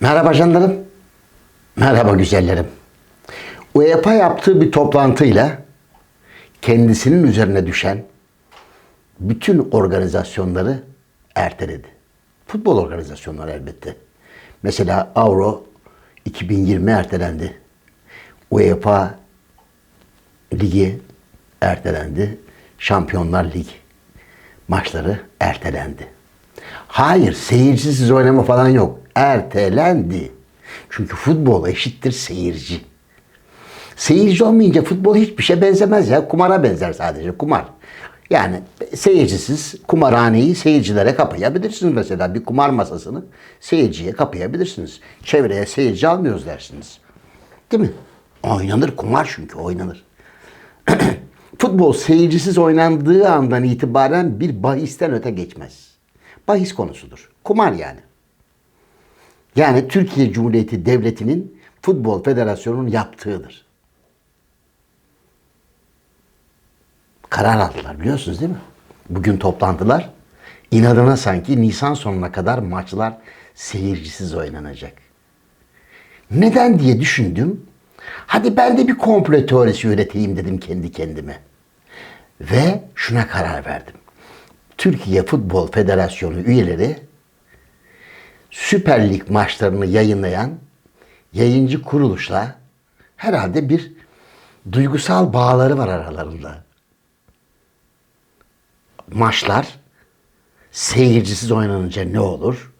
Merhaba canlarım. Merhaba güzellerim. UEFA yaptığı bir toplantıyla kendisinin üzerine düşen bütün organizasyonları erteledi. Futbol organizasyonları elbette. Mesela Avro 2020 ertelendi. UEFA Ligi ertelendi. Şampiyonlar Lig maçları ertelendi. Hayır, seyircisiz oynama falan yok. Ertelendi. Çünkü futbol eşittir seyirci. Seyirci olmayınca futbol hiçbir şey benzemez ya. Kumara benzer sadece. Kumar. Yani seyircisiz kumarhaneyi seyircilere kapayabilirsiniz mesela. Bir kumar masasını seyirciye kapayabilirsiniz. Çevreye seyirci almıyoruz dersiniz. Değil mi? Oynanır kumar çünkü oynanır. Futbol seyircisiz oynandığı andan itibaren bir bahisten öte geçmez. Bahis konusudur. Kumar yani. Yani Türkiye Cumhuriyeti Devleti'nin Futbol Federasyonu'nun yaptığıdır. Karar aldılar biliyorsunuz değil mi? Bugün toplandılar. İnadına sanki Nisan sonuna kadar maçlar seyircisiz oynanacak. Neden diye düşündüm. Hadi ben de bir komplo teorisi üreteyim dedim kendi kendime. Ve şuna karar verdim. Türkiye Futbol Federasyonu üyeleri Süper Lig maçlarını yayınlayan yayıncı kuruluşla herhalde bir duygusal bağları var aralarında. Maçlar seyircisiz oynanınca ne olur?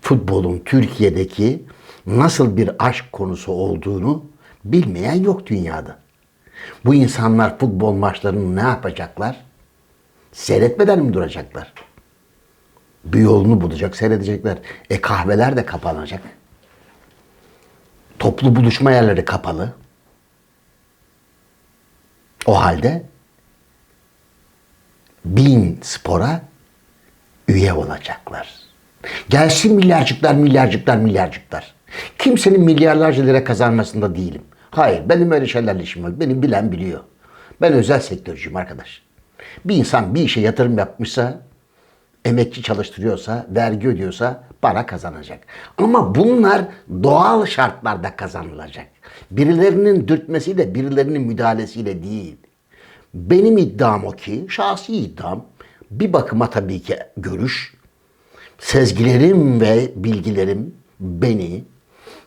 Futbolun Türkiye'deki nasıl bir aşk konusu olduğunu bilmeyen yok dünyada. Bu insanlar futbol maçlarını ne yapacaklar? Seyretmeden mi duracaklar? Bir yolunu bulacak, seyredecekler. E kahveler de kapanacak. Toplu buluşma yerleri kapalı. O halde bin spora üye olacaklar. Gelsin milyarcıklar, milyarcıklar, milyarcıklar. Kimsenin milyarlarca lira kazanmasında değilim. Hayır, benim öyle şeylerle işim yok. Benim bilen biliyor. Ben özel sektörcüyüm arkadaş. Bir insan bir işe yatırım yapmışsa, emekçi çalıştırıyorsa, vergi ödüyorsa para kazanacak. Ama bunlar doğal şartlarda kazanılacak. Birilerinin dürtmesiyle, birilerinin müdahalesiyle değil. Benim iddiam o ki, şahsi iddiam, bir bakıma tabii ki görüş, sezgilerim ve bilgilerim beni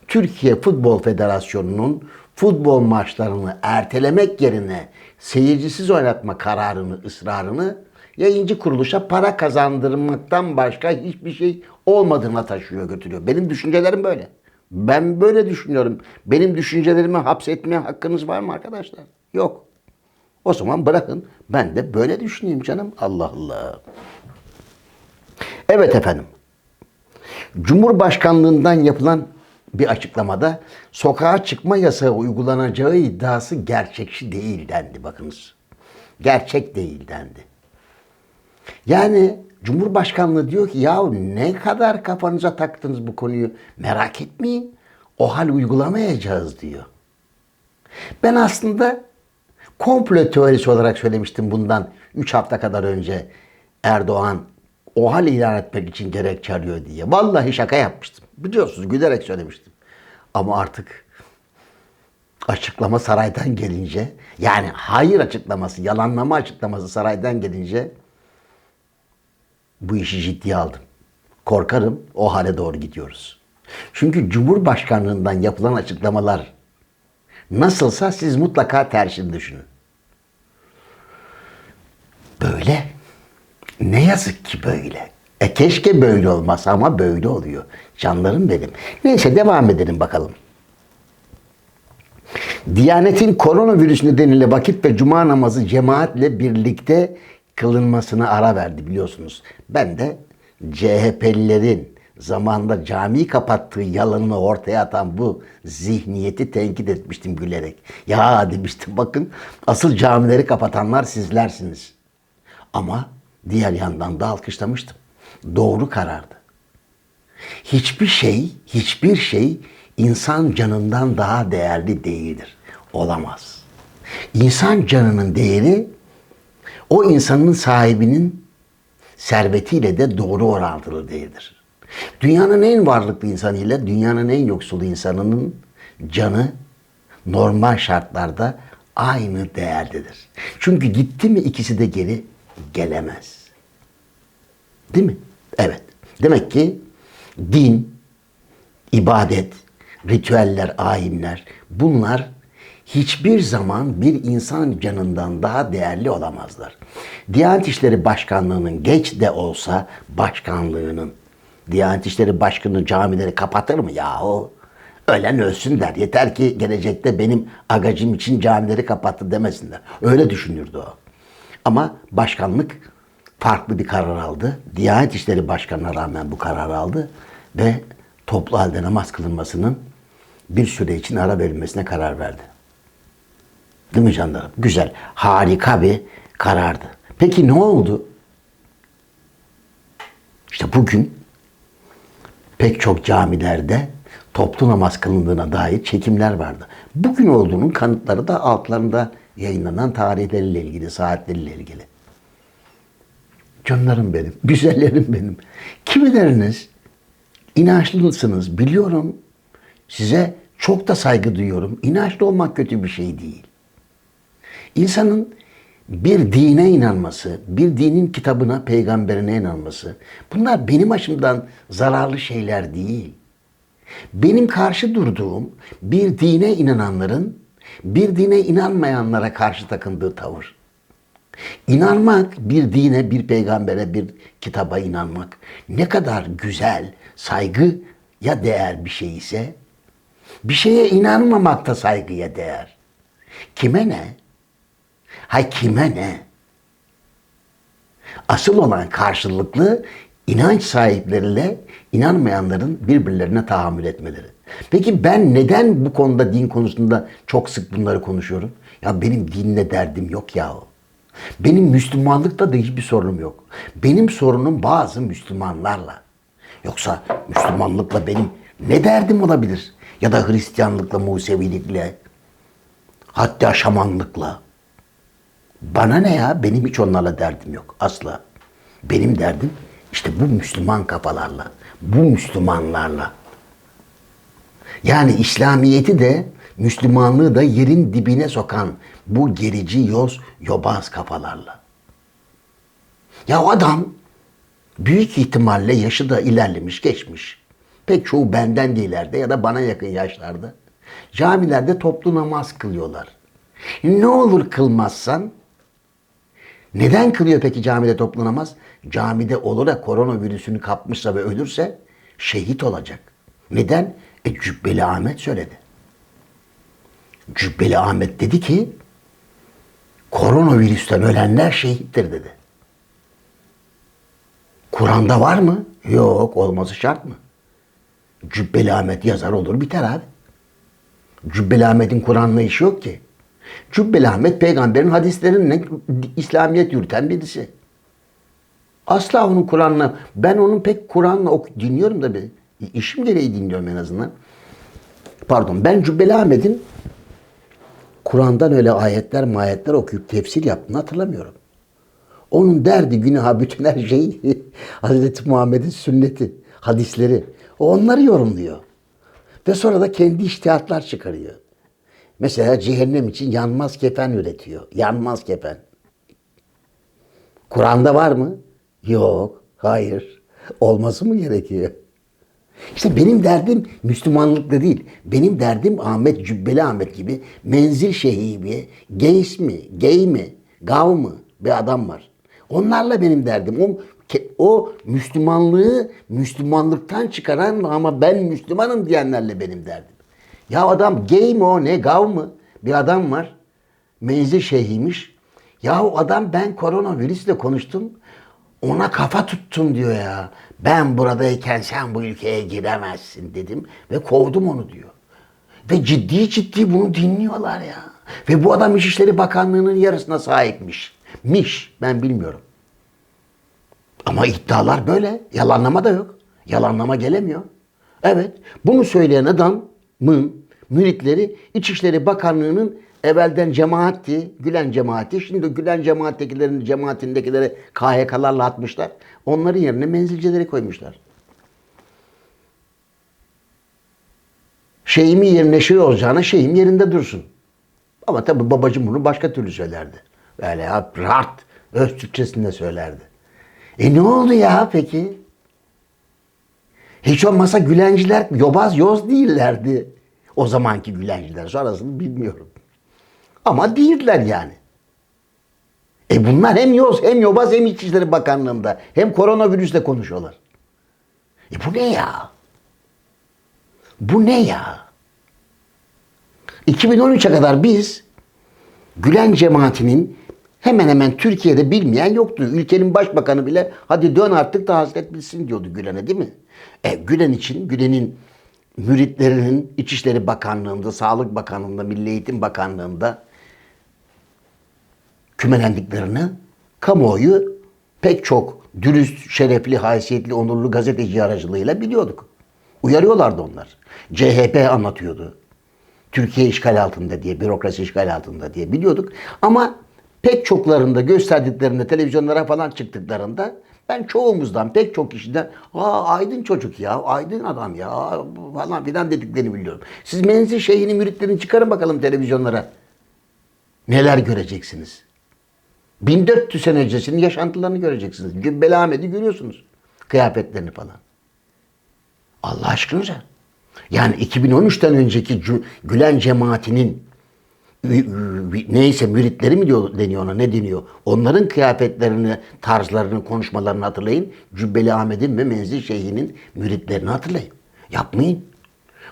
Türkiye Futbol Federasyonu'nun futbol maçlarını ertelemek yerine seyircisiz oynatma kararını, ısrarını yayıncı kuruluşa para kazandırmaktan başka hiçbir şey olmadığına taşıyor, götürüyor. Benim düşüncelerim böyle. Ben böyle düşünüyorum. Benim düşüncelerimi hapsetmeye hakkınız var mı arkadaşlar? Yok. O zaman bırakın ben de böyle düşüneyim canım. Allah Allah. Evet efendim. Cumhurbaşkanlığından yapılan bir açıklamada sokağa çıkma yasağı uygulanacağı iddiası gerçekçi değil dendi bakınız. Gerçek değil dendi. Yani Cumhurbaşkanlığı diyor ki ya ne kadar kafanıza taktınız bu konuyu merak etmeyin. O hal uygulamayacağız diyor. Ben aslında komplo teorisi olarak söylemiştim bundan 3 hafta kadar önce Erdoğan o hal ilan etmek için gerekçe arıyor diye. Vallahi şaka yapmıştım. Biliyorsunuz gülerek söylemiştim. Ama artık açıklama saraydan gelince yani hayır açıklaması, yalanlama açıklaması saraydan gelince bu işi ciddiye aldım. Korkarım o hale doğru gidiyoruz. Çünkü Cumhurbaşkanlığından yapılan açıklamalar nasılsa siz mutlaka tersini düşünün. Böyle. Ne yazık ki böyle. E keşke böyle olmasa ama böyle oluyor. Canlarım benim. Neyse devam edelim bakalım. Diyanetin koronavirüs nedeniyle vakit ve cuma namazı cemaatle birlikte kılınmasına ara verdi biliyorsunuz. Ben de CHP'lilerin zamanında camiyi kapattığı yalanını ortaya atan bu zihniyeti tenkit etmiştim gülerek. Ya demiştim bakın asıl camileri kapatanlar sizlersiniz. Ama diğer yandan da alkışlamıştım. Doğru karardı. Hiçbir şey, hiçbir şey insan canından daha değerli değildir. Olamaz. İnsan canının değeri o insanın sahibinin servetiyle de doğru orantılı değildir. Dünyanın en varlıklı insanıyla dünyanın en yoksulu insanının canı normal şartlarda aynı değerdedir. Çünkü gitti mi ikisi de geri gelemez. Değil mi? Evet. Demek ki din, ibadet, ritüeller, ayinler bunlar hiçbir zaman bir insan canından daha değerli olamazlar. Diyanet İşleri Başkanlığı'nın geç de olsa başkanlığının Diyanet İşleri Başkanı camileri kapatır mı yahu? Ölen ölsün der. Yeter ki gelecekte benim agacım için camileri kapattı demesinler. Öyle düşünürdü o. Ama başkanlık farklı bir karar aldı. Diyanet İşleri Başkanı'na rağmen bu kararı aldı ve toplu halde namaz kılınmasının bir süre için ara verilmesine karar verdi. Değil mi canlarım? Güzel, harika bir karardı. Peki ne oldu? İşte bugün pek çok camilerde toplu namaz kılındığına dair çekimler vardı. Bugün olduğunun kanıtları da altlarında yayınlanan tarihleriyle ilgili, saatleriyle ilgili. Canlarım benim, güzellerim benim. Kimileriniz inançlısınız biliyorum. Size çok da saygı duyuyorum. İnançlı olmak kötü bir şey değil. İnsanın bir dine inanması, bir dinin kitabına, peygamberine inanması bunlar benim açımdan zararlı şeyler değil. Benim karşı durduğum bir dine inananların bir dine inanmayanlara karşı takındığı tavır. İnanmak bir dine, bir peygambere, bir kitaba inanmak ne kadar güzel, saygıya değer bir şey ise bir şeye inanmamak da saygıya değer. Kime ne? Hay kime ne? Asıl olan karşılıklı inanç sahipleriyle inanmayanların birbirlerine tahammül etmeleri. Peki ben neden bu konuda din konusunda çok sık bunları konuşuyorum? Ya benim dinle derdim yok yahu. Benim Müslümanlıkta da hiçbir sorunum yok. Benim sorunum bazı Müslümanlarla. Yoksa Müslümanlıkla benim ne derdim olabilir? Ya da Hristiyanlıkla, Musevilikle, hatta şamanlıkla. Bana ne ya? Benim hiç onlarla derdim yok. Asla. Benim derdim işte bu Müslüman kafalarla, bu Müslümanlarla. Yani İslamiyet'i de Müslümanlığı da yerin dibine sokan bu gerici yoz yobaz kafalarla. Ya adam büyük ihtimalle yaşı da ilerlemiş, geçmiş. Pek çoğu benden de ileride ya da bana yakın yaşlarda. Camilerde toplu namaz kılıyorlar. Ne olur kılmazsan neden kılıyor peki camide toplu namaz? Camide olur da koronavirüsünü kapmışsa ve ölürse şehit olacak. Neden? E Cübbeli Ahmet söyledi. Cübbeli Ahmet dedi ki koronavirüsten ölenler şehittir dedi. Kur'an'da var mı? Yok. Olması şart mı? Cübbeli Ahmet yazar olur biter abi. Cübbeli Ahmet'in Kur'an'la işi yok ki. Cübbeli Ahmet peygamberin hadislerine İslamiyet yürüten birisi. Asla onun Kur'an'la, ben onun pek Kur'an'la ok dinliyorum da bir işim gereği dinliyorum en azından. Pardon, ben Cübbeli Ahmet'in Kur'an'dan öyle ayetler mayetler okuyup tefsir yaptığını hatırlamıyorum. Onun derdi günaha bütün her şey Hazreti Muhammed'in sünneti, hadisleri. O onları yorumluyor. Ve sonra da kendi iştihatlar çıkarıyor. Mesela cehennem için yanmaz kefen üretiyor. Yanmaz kefen. Kur'an'da var mı? Yok. Hayır. Olması mı gerekiyor? İşte benim derdim Müslümanlıkla değil. Benim derdim Ahmet Cübbeli Ahmet gibi menzil şehibi, geys mi, gay mi, gav mı bir adam var. Onlarla benim derdim. O, o Müslümanlığı Müslümanlıktan çıkaran ama ben Müslümanım diyenlerle benim derdim. Ya adam gay mi o ne gav mı? Bir adam var. Menzil şeyhiymiş. Ya o adam ben koronavirüsle konuştum. Ona kafa tuttum diyor ya. Ben buradayken sen bu ülkeye giremezsin dedim ve kovdum onu diyor. Ve ciddi ciddi bunu dinliyorlar ya. Ve bu adam İçişleri Bakanlığı'nın yarısına sahipmiş. Miş ben bilmiyorum. Ama iddialar böyle. Yalanlama da yok. Yalanlama gelemiyor. Evet. Bunu söyleyen adamın müritleri İçişleri Bakanlığı'nın evvelden cemaatti, Gülen cemaati, şimdi de Gülen cemaattekilerin cemaatindekileri KHK'larla atmışlar. Onların yerine menzilcileri koymuşlar. Şeyimi yerine şey olacağına şeyim yerinde dursun. Ama tabi babacım bunu başka türlü söylerdi. Böyle rahat öz Türkçesinde söylerdi. E ne oldu ya peki? Hiç olmazsa Gülenciler yobaz yoz değillerdi. O zamanki Gülenciler. Sonrasını bilmiyorum. Ama değiller yani. E bunlar hem yoz hem yobaz hem İçişleri Bakanlığı'nda hem koronavirüsle konuşuyorlar. E bu ne ya? Bu ne ya? 2013'e kadar biz Gülen cemaatinin hemen hemen Türkiye'de bilmeyen yoktu. Ülkenin başbakanı bile hadi dön artık da hasret bilsin diyordu Gülen'e değil mi? E, Gülen için Gülen'in müritlerinin İçişleri Bakanlığı'nda, Sağlık Bakanlığı'nda, Milli Eğitim Bakanlığı'nda kümelendiklerini kamuoyu pek çok dürüst, şerefli, haysiyetli, onurlu gazeteci aracılığıyla biliyorduk. Uyarıyorlardı onlar. CHP anlatıyordu. Türkiye işgal altında diye, bürokrasi işgal altında diye biliyorduk. Ama pek çoklarında gösterdiklerinde, televizyonlara falan çıktıklarında ben çoğumuzdan, pek çok kişiden Aa, aydın çocuk ya, aydın adam ya falan filan dediklerini biliyorum. Siz menzil şeyhini, müritlerini çıkarın bakalım televizyonlara. Neler göreceksiniz? 1400 sene öncesinin yaşantılarını göreceksiniz. Cübbeli Ahmet'i görüyorsunuz. Kıyafetlerini falan. Allah aşkınıza. Yani 2013'ten önceki Gülen cemaatinin neyse müritleri mi diyor, deniyor ona ne deniyor? Onların kıyafetlerini, tarzlarını, konuşmalarını hatırlayın. Cübbeli Ahmet'in ve Menzil Şeyh'inin müritlerini hatırlayın. Yapmayın.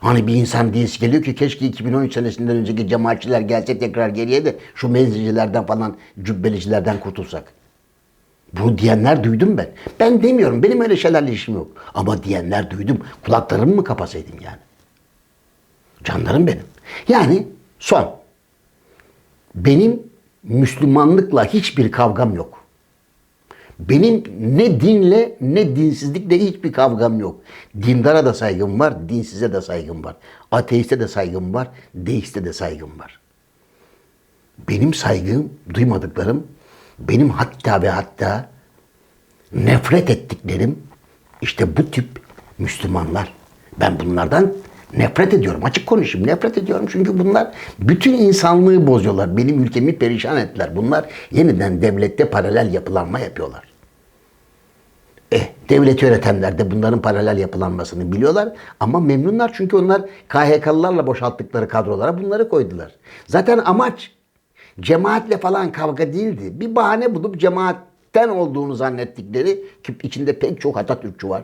Hani bir insan diyesi geliyor ki keşke 2013 senesinden önceki cemaatçiler gelse tekrar geriye de şu menzilcilerden falan cübbelicilerden kurtulsak. Bunu diyenler duydum ben. Ben demiyorum. Benim öyle şeylerle işim yok. Ama diyenler duydum. Kulaklarımı mı kapasaydım yani? Canlarım benim. Yani son. Benim Müslümanlıkla hiçbir kavgam yok. Benim ne dinle ne dinsizlikle hiçbir kavgam yok. Dindara da saygım var, dinsize de saygım var. Ateiste de saygım var, deiste de saygım var. Benim saygım, duymadıklarım, benim hatta ve hatta nefret ettiklerim işte bu tip Müslümanlar. Ben bunlardan nefret ediyorum. Açık konuşayım. Nefret ediyorum çünkü bunlar bütün insanlığı bozuyorlar. Benim ülkemi perişan ettiler. Bunlar yeniden devlette paralel yapılanma yapıyorlar. Eh, devleti yönetenler de bunların paralel yapılanmasını biliyorlar ama memnunlar çünkü onlar KHK'lılarla boşalttıkları kadrolara bunları koydular. Zaten amaç cemaatle falan kavga değildi. Bir bahane bulup cemaatten olduğunu zannettikleri ki içinde pek çok Atatürkçü var.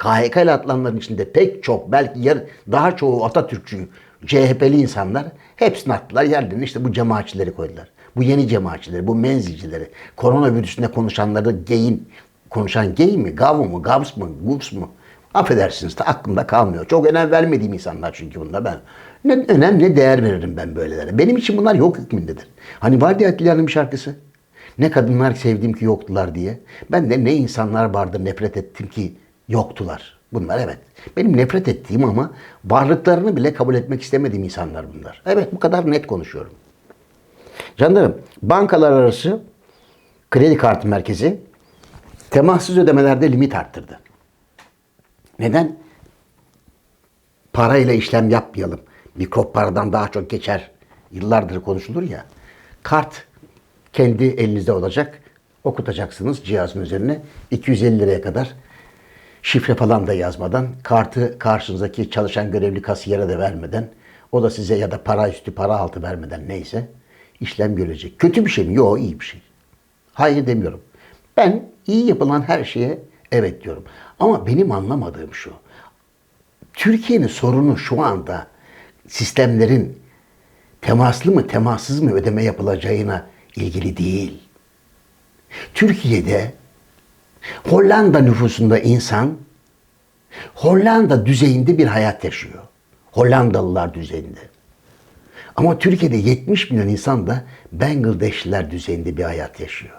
KHK ile atılanların içinde pek çok belki yer, daha çoğu Atatürkçü, CHP'li insanlar hepsini attılar yerlerine işte bu cemaatçileri koydular. Bu yeni cemaatçileri, bu menzilcileri, koronavirüsünde konuşanları geyin, konuşan gay mi, gav mu, gavs mı, guvs mu? Affedersiniz de aklımda kalmıyor. Çok önem vermediğim insanlar çünkü bunda ben. Ne önem ne değer veririm ben böylelere. Benim için bunlar yok hükmündedir. Hani vardı ya Atilla'nın bir şarkısı. Ne kadınlar sevdim ki yoktular diye. Ben de ne insanlar vardı nefret ettim ki yoktular. Bunlar evet. Benim nefret ettiğim ama varlıklarını bile kabul etmek istemediğim insanlar bunlar. Evet bu kadar net konuşuyorum. Canlarım bankalar arası kredi kartı merkezi temassız ödemelerde limit arttırdı. Neden? Parayla işlem yapmayalım. Mikrop paradan daha çok geçer. Yıllardır konuşulur ya. Kart kendi elinizde olacak. Okutacaksınız cihazın üzerine. 250 liraya kadar şifre falan da yazmadan, kartı karşınızdaki çalışan görevli kasiyere de vermeden, o da size ya da para üstü para altı vermeden neyse işlem görecek. Kötü bir şey mi? Yok iyi bir şey. Hayır demiyorum. Ben iyi yapılan her şeye evet diyorum. Ama benim anlamadığım şu. Türkiye'nin sorunu şu anda sistemlerin temaslı mı temassız mı ödeme yapılacağına ilgili değil. Türkiye'de Hollanda nüfusunda insan Hollanda düzeyinde bir hayat yaşıyor. Hollandalılar düzeyinde. Ama Türkiye'de 70 milyon insan da Bangladeşliler düzeyinde bir hayat yaşıyor.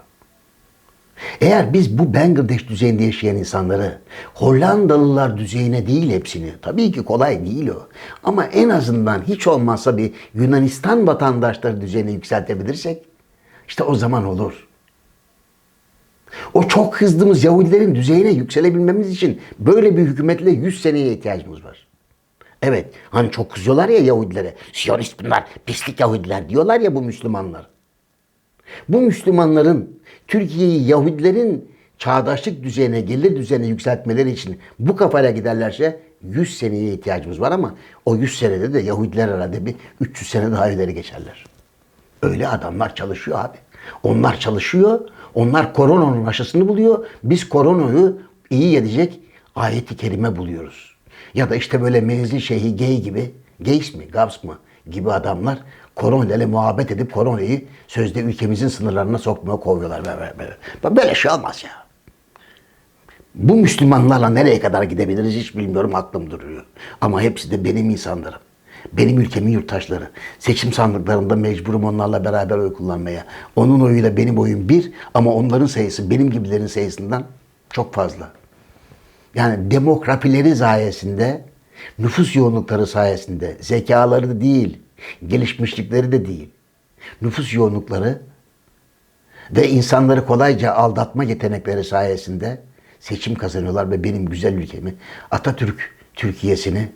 Eğer biz bu Bangladeş düzeyinde yaşayan insanları Hollandalılar düzeyine değil hepsini, tabii ki kolay değil o. Ama en azından hiç olmazsa bir Yunanistan vatandaşları düzeyine yükseltebilirsek işte o zaman olur. O çok kızdığımız Yahudilerin düzeyine yükselebilmemiz için böyle bir hükümetle 100 seneye ihtiyacımız var. Evet. Hani çok kızıyorlar ya Yahudilere. Siyonist bunlar, pislik Yahudiler diyorlar ya bu Müslümanlar. Bu Müslümanların Türkiye'yi Yahudilerin çağdaşlık düzeyine, gelir düzeyine yükseltmeleri için bu kafayla giderlerse 100 seneye ihtiyacımız var ama o 100 senede de Yahudiler herhalde bir 300 sene daha ileri geçerler. Öyle adamlar çalışıyor abi. Onlar çalışıyor. Onlar koronanın aşısını buluyor. Biz koronayı iyi edecek ayeti kerime buluyoruz. Ya da işte böyle menzil şeyhi gay gibi, gays mi, gabs mı gibi adamlar koronayla muhabbet edip koronayı sözde ülkemizin sınırlarına sokmaya kovuyorlar. Böyle. böyle. böyle şey olmaz ya. Bu Müslümanlarla nereye kadar gidebiliriz hiç bilmiyorum aklım duruyor. Ama hepsi de benim insanlarım. Benim ülkemin yurttaşları. Seçim sandıklarında mecburum onlarla beraber oy kullanmaya. Onun oyuyla benim oyum bir ama onların sayısı benim gibilerin sayısından çok fazla. Yani demografileri sayesinde, nüfus yoğunlukları sayesinde, zekaları da değil, gelişmişlikleri de değil. Nüfus yoğunlukları ve insanları kolayca aldatma yetenekleri sayesinde seçim kazanıyorlar ve benim güzel ülkemi Atatürk Türkiye'sini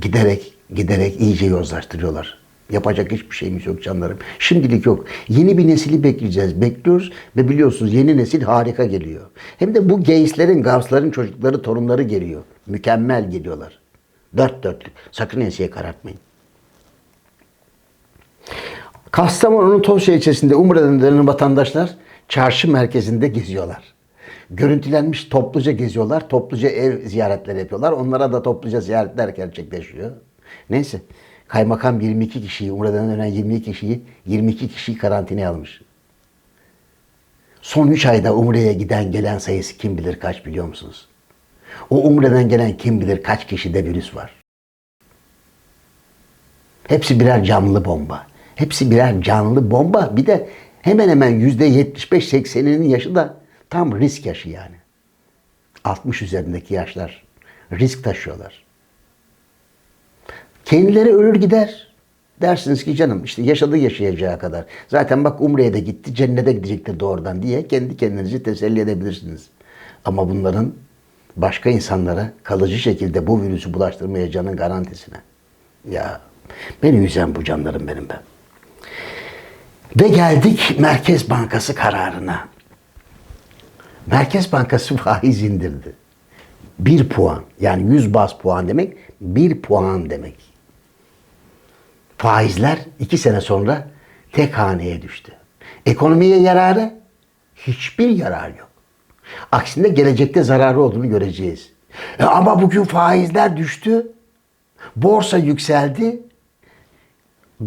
giderek giderek iyice yozlaştırıyorlar. Yapacak hiçbir şeyimiz yok canlarım. Şimdilik yok. Yeni bir nesili bekleyeceğiz. Bekliyoruz ve biliyorsunuz yeni nesil harika geliyor. Hem de bu geyslerin, gavsların çocukları, torunları geliyor. Mükemmel geliyorlar. Dört dörtlük. Sakın enseye karartmayın. Kastamonu'nun Tosya ilçesinde Umre'den dönen vatandaşlar çarşı merkezinde geziyorlar. Görüntülenmiş topluca geziyorlar, topluca ev ziyaretleri yapıyorlar. Onlara da topluca ziyaretler gerçekleşiyor. Neyse, kaymakam 22 kişiyi, Umre'den dönen 22 kişiyi, 22 kişiyi karantinaya almış. Son 3 ayda Umre'ye giden gelen sayısı kim bilir kaç biliyor musunuz? O Umre'den gelen kim bilir kaç kişide virüs var. Hepsi birer canlı bomba. Hepsi birer canlı bomba. Bir de hemen hemen yüzde 75-80'inin yaşı da tam risk yaşı yani. 60 üzerindeki yaşlar risk taşıyorlar. Kendileri ölür gider. Dersiniz ki canım işte yaşadığı yaşayacağı kadar. Zaten bak Umre'ye de gitti, cennete gidecektir doğrudan diye kendi kendinizi teselli edebilirsiniz. Ama bunların başka insanlara kalıcı şekilde bu virüsü bulaştırmayacağının garantisine. Ya beni üzen bu canlarım benim ben. Ve geldik Merkez Bankası kararına. Merkez Bankası faiz indirdi. Bir puan yani 100 bas puan demek bir puan demek. Faizler iki sene sonra tek haneye düştü. Ekonomiye yararı hiçbir yarar yok. Aksine gelecekte zararı olduğunu göreceğiz. E ama bugün faizler düştü. Borsa yükseldi.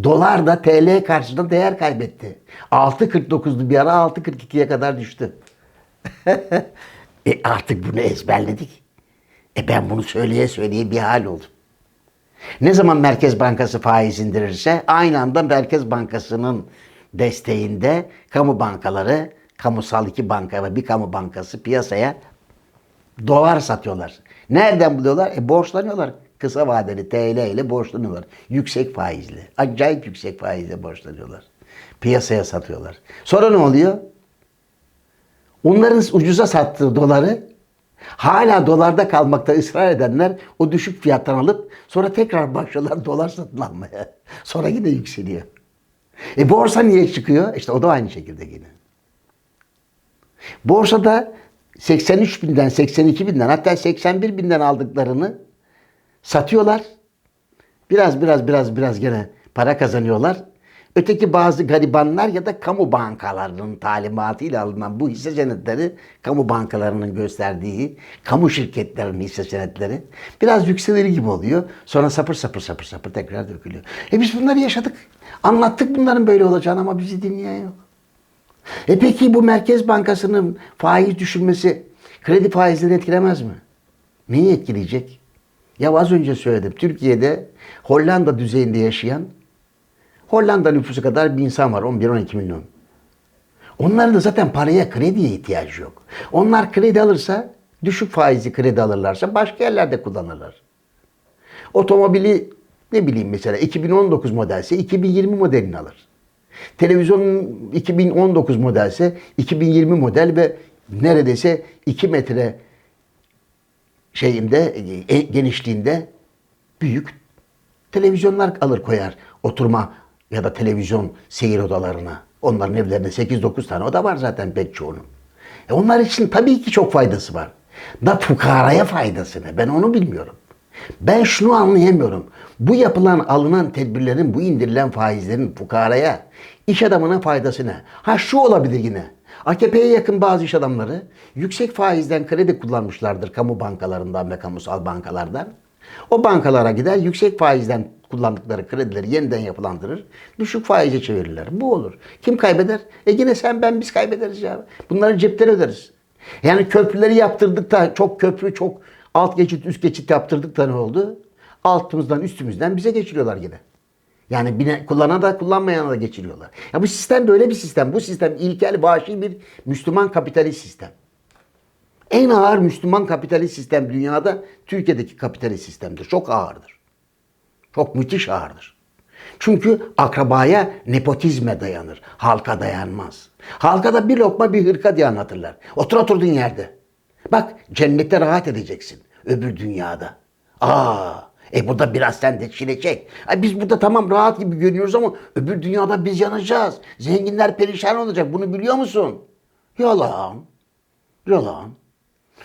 Dolar da TL karşısında değer kaybetti. 6.49'du bir ara 6.42'ye kadar düştü. e artık bunu ezberledik. E ben bunu söyleye söyleye bir hal oldum. Ne zaman Merkez Bankası faiz indirirse aynı anda Merkez Bankası'nın desteğinde kamu bankaları, kamusal iki banka ve bir kamu bankası piyasaya dolar satıyorlar. Nereden buluyorlar? E borçlanıyorlar. Kısa vadeli TL ile borçlanıyorlar. Yüksek faizli. Acayip yüksek faizle borçlanıyorlar. Piyasaya satıyorlar. Sonra ne oluyor? Onların ucuza sattığı doları hala dolarda kalmakta ısrar edenler o düşük fiyattan alıp sonra tekrar başlıyorlar dolar satın almaya. Sonra yine yükseliyor. E borsa niye çıkıyor? İşte o da aynı şekilde yine. Borsada 83 binden, 82 binden hatta 81 binden aldıklarını satıyorlar. Biraz biraz biraz biraz gene para kazanıyorlar. Öteki bazı garibanlar ya da kamu bankalarının talimatıyla alınan bu hisse senetleri, kamu bankalarının gösterdiği, kamu şirketlerinin hisse senetleri biraz yükselir gibi oluyor. Sonra sapır sapır sapır sapır tekrar dökülüyor. E biz bunları yaşadık. Anlattık bunların böyle olacağını ama bizi dinleyen yok. E peki bu Merkez Bankası'nın faiz düşürmesi kredi faizlerini etkilemez mi? Neyi etkileyecek? Ya az önce söyledim. Türkiye'de Hollanda düzeyinde yaşayan Hollanda nüfusu kadar bir insan var. 11-12 milyon. Onların da zaten paraya, krediye ihtiyacı yok. Onlar kredi alırsa, düşük faizli kredi alırlarsa başka yerlerde kullanırlar. Otomobili ne bileyim mesela 2019 modelse 2020 modelini alır. Televizyonun 2019 modelse 2020 model ve neredeyse 2 metre şeyinde e, genişliğinde büyük televizyonlar alır koyar oturma ya da televizyon seyir odalarına. Onların evlerinde 8-9 tane oda var zaten pek çoğunun. E onlar için tabii ki çok faydası var. Da fukaraya faydası ne? Ben onu bilmiyorum. Ben şunu anlayamıyorum. Bu yapılan alınan tedbirlerin, bu indirilen faizlerin fukaraya, iş adamına faydası ne? Ha şu olabilir yine. AKP'ye yakın bazı iş adamları yüksek faizden kredi kullanmışlardır kamu bankalarından ve kamusal bankalardan. O bankalara gider yüksek faizden kullandıkları kredileri yeniden yapılandırır. Düşük faize çevirirler. Bu olur. Kim kaybeder? E yine sen ben biz kaybederiz ya. Bunları cepten öderiz. Yani köprüleri yaptırdık da çok köprü çok alt geçit üst geçit yaptırdık da ne oldu? Altımızdan üstümüzden bize geçiriyorlar yine. Yani bine, kullanan da kullanmayana da geçiriyorlar. Ya bu sistem böyle bir sistem. Bu sistem ilkel, vahşi bir Müslüman kapitalist sistem. En ağır Müslüman kapitalist sistem dünyada Türkiye'deki kapitalist sistemdir. Çok ağırdır. Çok müthiş ağırdır. Çünkü akrabaya nepotizme dayanır. Halka dayanmaz. Halka da bir lokma bir hırka diye anlatırlar. Otur oturduğun yerde. Bak cennette rahat edeceksin. Öbür dünyada. Aa, e burada biraz sen de çile çek. Ay biz burada tamam rahat gibi görünüyoruz ama öbür dünyada biz yanacağız. Zenginler perişan olacak. Bunu biliyor musun? Yalan. Yalan.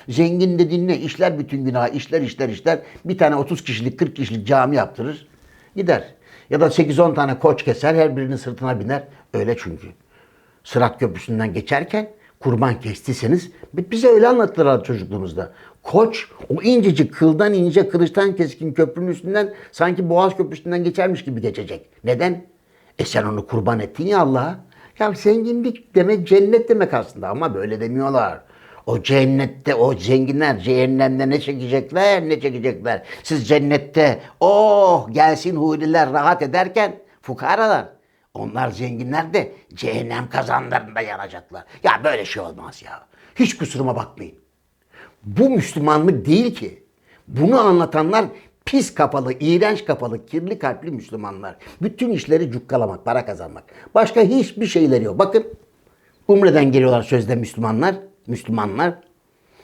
Zengin dediğin ne? İşler bütün günah, işler işler işler. Bir tane 30 kişilik, 40 kişilik cami yaptırır. Gider. Ya da 8-10 tane koç keser, her birinin sırtına biner. Öyle çünkü. Sırat Köprüsü'nden geçerken kurban kestiyseniz bize öyle anlattılar çocukluğumuzda. Koç o incecik kıldan ince kılıçtan keskin köprünün üstünden sanki Boğaz Köprüsü'nden geçermiş gibi geçecek. Neden? E sen onu kurban ettin ya Allah'a. Ya zenginlik demek cennet demek aslında ama böyle demiyorlar. O cennette o zenginler cehennemde ne çekecekler ne çekecekler. Siz cennette oh gelsin huriler rahat ederken fukaralar onlar zenginler de cehennem kazanlarında yanacaklar. Ya böyle şey olmaz ya. Hiç kusuruma bakmayın. Bu Müslümanlık değil ki. Bunu anlatanlar pis kapalı, iğrenç kapalı, kirli kalpli Müslümanlar. Bütün işleri cukkalamak, para kazanmak. Başka hiçbir şeyleri yok. Bakın Umre'den geliyorlar sözde Müslümanlar. Müslümanlar.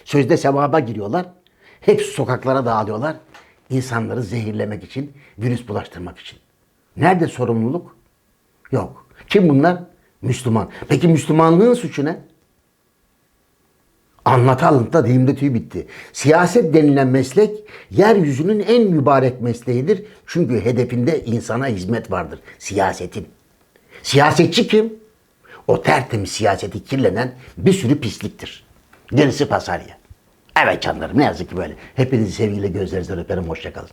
Sözde sevaba giriyorlar. Hepsi sokaklara dağılıyorlar. İnsanları zehirlemek için, virüs bulaştırmak için. Nerede sorumluluk? Yok. Kim bunlar? Müslüman. Peki Müslümanlığın suçu ne? Anlatalım da dilimde tüy bitti. Siyaset denilen meslek yeryüzünün en mübarek mesleğidir. Çünkü hedefinde insana hizmet vardır. Siyasetin. Siyasetçi kim? O tertemiz siyaseti kirlenen bir sürü pisliktir. Gerisi pasarya. Evet canlarım ne yazık ki böyle. Hepinizi sevgiyle gözlerinizden öperim. Hoşçakalın.